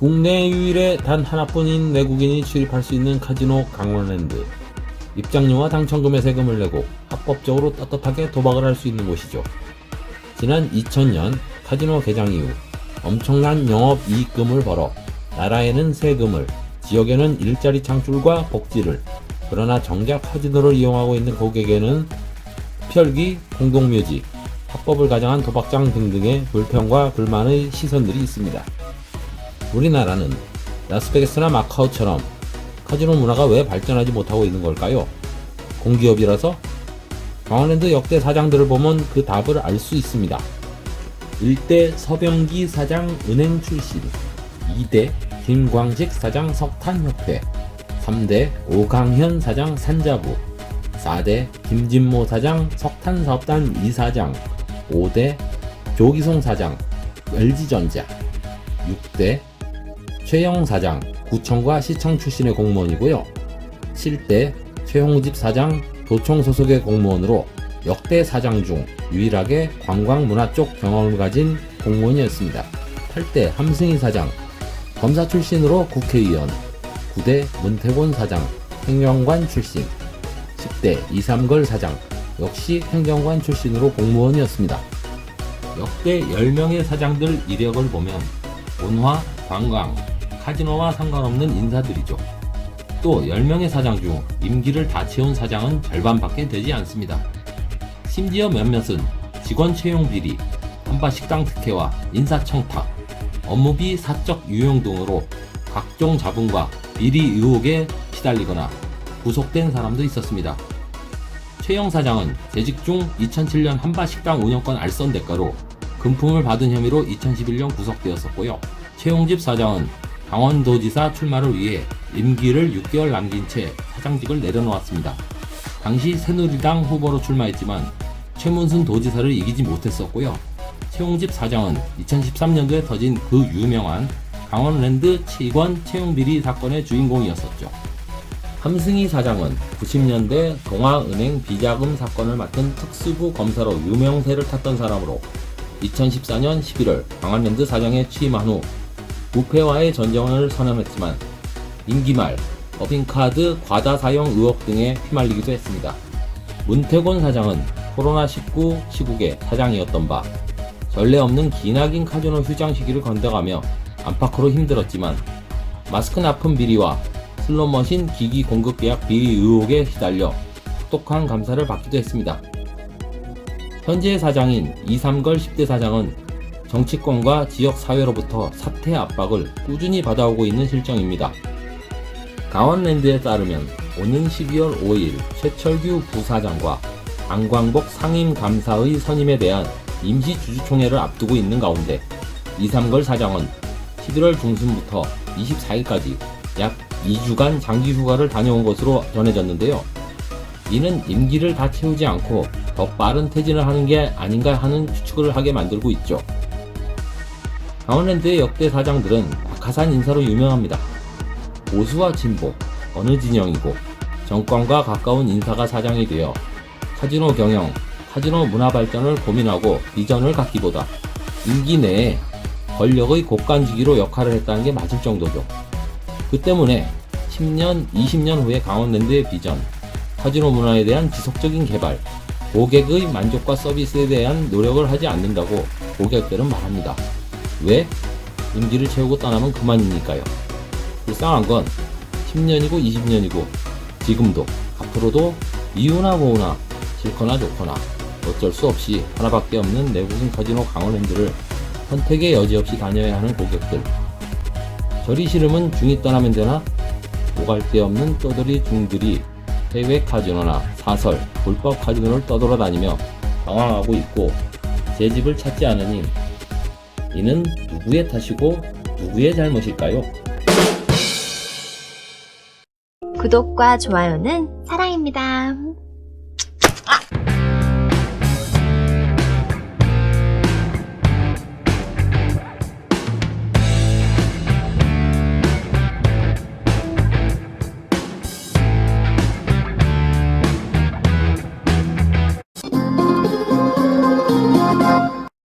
국내 유일의 단 하나뿐인 외국인이 출입할 수 있는 카지노 강원랜드. 입장료와 당첨금의 세금을 내고 합법적으로 떳떳하게 도박을 할 수 있는 곳이죠. 지난 2000년 카지노 개장 이후 엄청난 영업 이익금을 벌어 나라에는 세금을, 지역에는 일자리 창출과 복지를, 그러나 정작 카지노를 이용하고 있는 고객에는 혈기, 공동묘지, 합법을 가장한 도박장 등등의 불평과 불만의 시선들이 있습니다. 우리나라는 라스베가스나 마카오처럼 카지노 문화가 왜 발전하지 못하고 있는 걸까요? 공기업이라서? 강원랜드 역대 사장들을 보면 그 답을 알 수 있습니다. 1대 서병기 사장 은행 출신, 2대 김광식 사장 석탄협회, 3대 오강현 사장 산자부, 4대 김진모 사장 석탄사업단 이사장, 5대 조기송 사장 LG전자, 6대 최영 사장 구청과 시청 출신의 공무원이고요. 7대 최홍집 사장 도청 소속의 공무원으로 역대 사장 중 유일하게 관광문화 쪽 경험을 가진 공무원이었습니다. 8대 함승희 사장 검사 출신으로 국회의원 9대 문태곤 사장 행정관 출신 10대 이삼걸 사장 역시 행정관 출신으로 공무원이었습니다. 역대 10명의 사장들 이력을 보면 문화, 관광, 카지노와 상관없는 인사들이죠. 또 10명의 사장 중 임기를 다 채운 사장은 절반밖에 되지 않습니다. 심지어 몇몇은 직원 채용 비리, 한바 식당 특혜와 인사 청탁, 업무비 사적 유용 등으로 각종 자본과 비리 의혹에 시달리거나 구속된 사람도 있었습니다. 최영 사장은 재직 중 2007년 한바 식당 운영권 알선 대가로 금품을 받은 혐의로 2011년 구속되었었고요. 최용집 사장은 강원도지사 출마를 위해 임기를 6개월 남긴 채 사장직을 내려놓았습니다. 당시 새누리당 후보로 출마했지만 최문순 도지사를 이기지 못했었고요. 최용집 사장은 2013년도에 터진 그 유명한 강원랜드 채권 채용 비리 사건의 주인공이었었죠. 함승희 사장은 90년대 동아은행 비자금 사건을 맡은 특수부 검사로 유명세를 탔던 사람으로 2014년 11월 강원랜드 사장에 취임한 후 부패와의 전쟁을 선언했지만 임기 말 법인카드 과다 사용 의혹 등에 휘말리기도 했습니다. 문태곤 사장은 코로나19 시국의 사장이었던 바 전례 없는 기나긴 카지노 휴장 시기를 건너가며 안팎으로 힘들었지만 마스크 납품 비리와 슬롯머신 기기 공급 계약 비리 의혹에 시달려 혹독한 감사를 받기도 했습니다. 현재 사장인 이삼걸 10대 사장은 정치권과 지역 사회로부터 사퇴 압박을 꾸준히 받아오고 있는 실정입니다. 강원랜드에 따르면 오는 12월 5일 최철규 부사장과 안광복 상임감사의 선임에 대한 임시 주주총회를 앞두고 있는 가운데 이삼걸 사장은 11월 중순부터 24일까지 약 2주간 장기 휴가를 다녀온 것으로 전해졌는데요. 이는 임기를 다 채우지 않고 더 빠른 퇴진을 하는 게 아닌가 하는 추측을 하게 만들고 있죠. 강원랜드의 역대 사장들은 박하산 인사로 유명합니다. 보수와 진보, 어느 진영이고 정권과 가까운 인사가 사장이 되어 카지노 경영, 카지노 문화 발전을 고민하고 비전을 갖기보다 임기 내에 권력의 곡간지기로 역할을 했다는 게 맞을 정도죠. 그 때문에 10년, 20년 후에 강원랜드의 비전, 카지노 문화에 대한 지속적인 개발, 고객의 만족과 서비스에 대한 노력을 하지 않는다고 고객들은 말합니다. 왜? 임기를 채우고 떠나면 그만이니까요. 불쌍한 건 10년이고 20년이고 지금도 앞으로도 이유나 뭐나 싫거나 좋거나 어쩔 수 없이 하나밖에 없는 내국인 카지노 강원랜드를 선택의 여지 없이 다녀야 하는 고객들. 저리 싫으면 중이 떠나면 되나? 오갈 데 없는 떠돌이 중들이 해외 카지노나 사설, 불법 카지노를 떠돌아다니며 방황하고 있고 제 집을 찾지 않으니 이는 누구의 탓이고 누구의 잘못일까요? 구독과 좋아요는 사랑입니다.